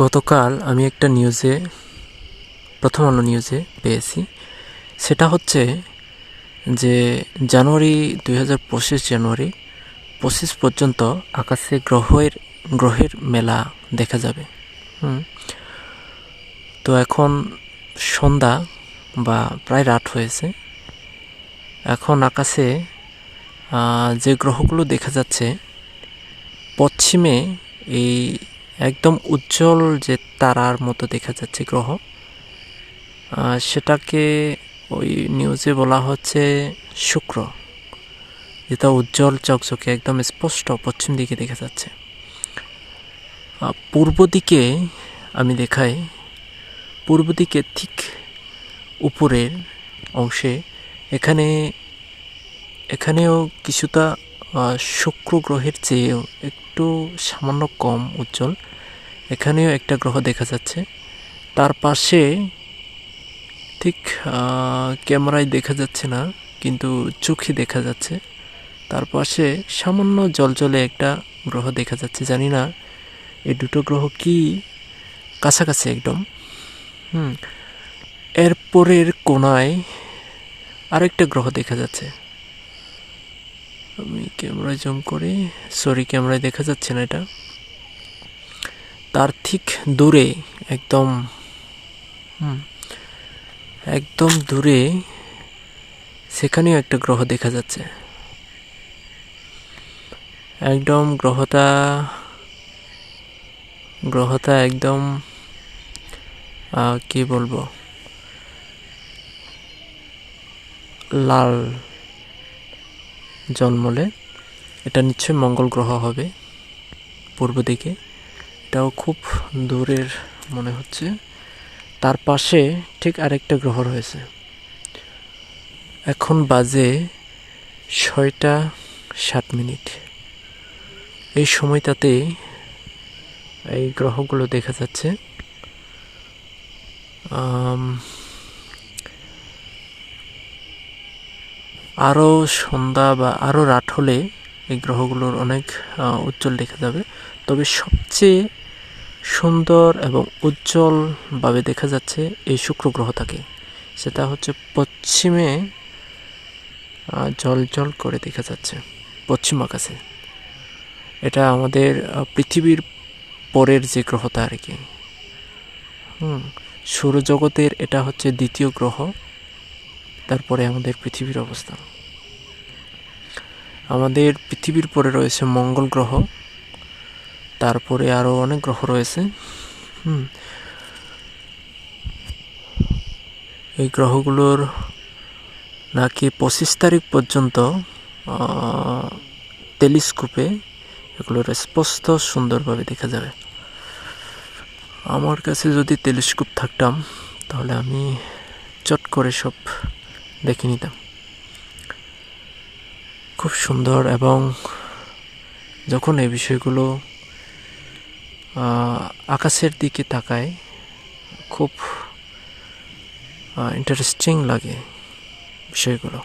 গতকাল আমি একটা নিউজে, প্রথম আলো নিউজে পেয়েছি। সেটা হচ্ছে যে জানুয়ারি দুই হাজার পঁচিশ জানুয়ারি পঁচিশ পর্যন্ত আকাশে গ্রহের গ্রহের মেলা দেখা যাবে। তো এখন সন্ধ্যা বা প্রায় রাত হয়েছে। এখন আকাশে যে গ্রহগুলো দেখা যাচ্ছে, পশ্চিমে এই একদম উজ্জ্বল যে তারার মতো দেখা যাচ্ছে গ্রহ সেটাকে ওই নিউজে বলা হচ্ছে শুক্র। যেটা উজ্জ্বল চকচকে একদম স্পষ্ট পশ্চিম দিকে দেখা যাচ্ছে। পূর্ব দিকে আমি দেখাই, পূর্ব দিকে ঠিক উপরের অংশে এখানে, এখানেও কিছুটা শুক্র গ্রহের চেয়েও একটু সামান্য কম উজ্জ্বল। এখানেও একটা গ্রহ দেখা যাচ্ছে। তার পাশে ঠিক ক্যামেরায় দেখা যাচ্ছে না, কিন্তু চোখে দেখা যাচ্ছে। তার পাশে সামান্য জলজলে একটা গ্রহ দেখা যাচ্ছে। জানি না, এই দুটো গ্রহ কি কাছাকাছি একদম। হুম এরপরের কোনায় আরেকটা গ্রহ দেখা যাচ্ছে। আমি ক্যামেরায় জুম করি। সরি ক্যামেরায় দেখা যাচ্ছে না এটা। তার ঠিক দূরে একদম একদম দূরে সেখানেও একটা গ্রহ দেখা যাচ্ছে। একদম গ্রহটা গ্রহটা একদম কি বলব? লাল। জন্মলে এটা নিশ্চয়ই মঙ্গল গ্রহ হবে পূর্ব দিকে। এটাও খুব দূরের মনে হচ্ছে। তার পাশে ঠিক আরেকটা গ্রহ রয়েছে। এখন বাজে ছয়টা সাত মিনিট। এই সময়টাতে এই গ্রহগুলো দেখা যাচ্ছে। আরও সন্ধ্যা বা আরও রাত হলে এই গ্রহগুলোর অনেক উজ্জ্বল দেখা যাবে। তবে সবচেয়ে সুন্দর এবং উজ্জ্বলভাবে দেখা যাচ্ছে এই শুক্র গ্রহটাকে সেটা হচ্ছে পশ্চিমে জল জল করে দেখা যাচ্ছে পশ্চিম আকাশে। এটা আমাদের পৃথিবীর পরের যে গ্রহটা আর কি। হুম, সৌরজগতের এটা হচ্ছে দ্বিতীয় গ্রহ। তারপরে আমাদের পৃথিবীর অবস্থান আমাদের পৃথিবীর পরে রয়েছে মঙ্গল গ্রহ। তারপরে আরও অনেক গ্রহ রয়েছে। হুম। এই গ্রহগুলোর নাকি পঁচিশ তারিখ পর্যন্ত টেলিস্কোপে এগুলোর স্পষ্ট সুন্দরভাবে দেখা যাবে। আমার কাছে যদি টেলিস্কোপ থাকতাম, তাহলে আমি চট করে সব দেখে নিতাম। খুব সুন্দর এবং যখন এই বিষয়গুলো আকাশের দিকে তাকায়, খুব ইন্টারেস্টিং লাগে বিষয়গুলো।